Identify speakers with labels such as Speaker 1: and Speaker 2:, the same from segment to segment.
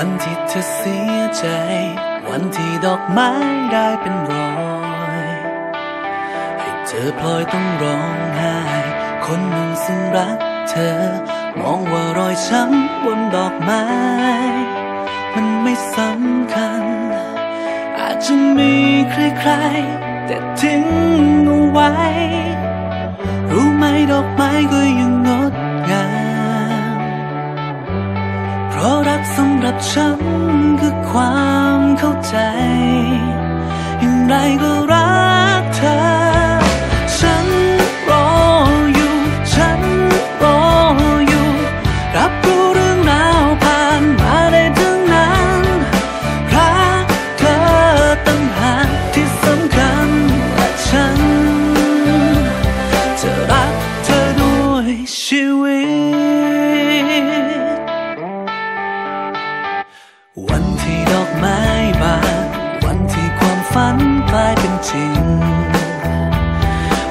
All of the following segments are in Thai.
Speaker 1: วันที่เธอเสียใจ วันที่ดอกไม้ได้เป็นรอย ให้เธอพลอยต้องร้องไห้ คนหนึ่งซึ่งรักเธอ มองว่ารอยช้ำบนดอกไม้ มันไม่สำคัญ อาจจะมีใครๆ แต่ทิ้งเอาไว้ รู้ไหมดอกไม้ก็ยังงด สำหรับฉันคือความเข้าใจ อย่างไรก็ ฝันกลายเป็นจริง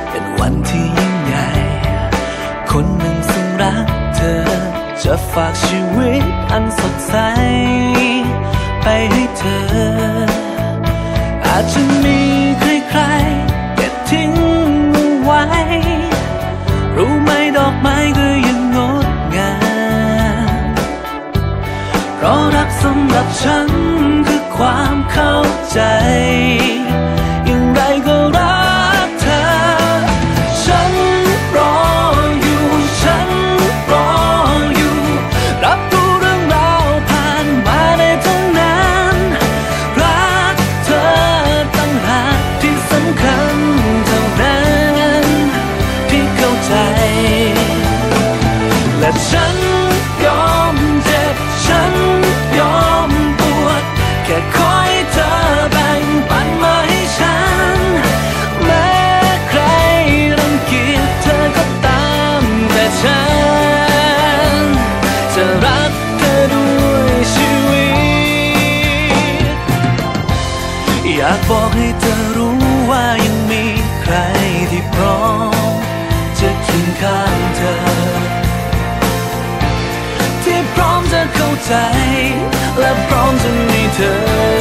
Speaker 1: เป็นวันที่ยิ่งใหญ่ คนหนึ่งซึ่งรักเธอ จะฝากชีวิตอันสดใส ไปให้เธอ อาจจะมีใครๆแต่ทิ้งเอาไว้ อยากบอกให้เธอรู้ว่ายังมีใครที่พร้อม จะเคียงข้างเธอ ที่พร้อมจะเข้าใจ และพร้อมจะมีเธอ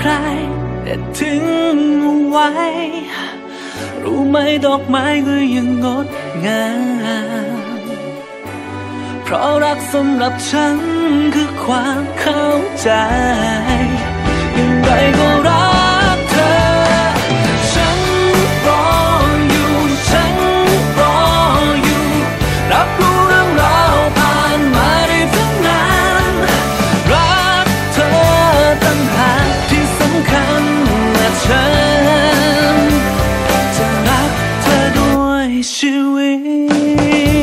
Speaker 1: ใคร แต่ถึงเอาไว้ รู้ไหมดอกไม้ก็ยังงดงามเพราะรักสำหรับฉันคือความเข้าใจ น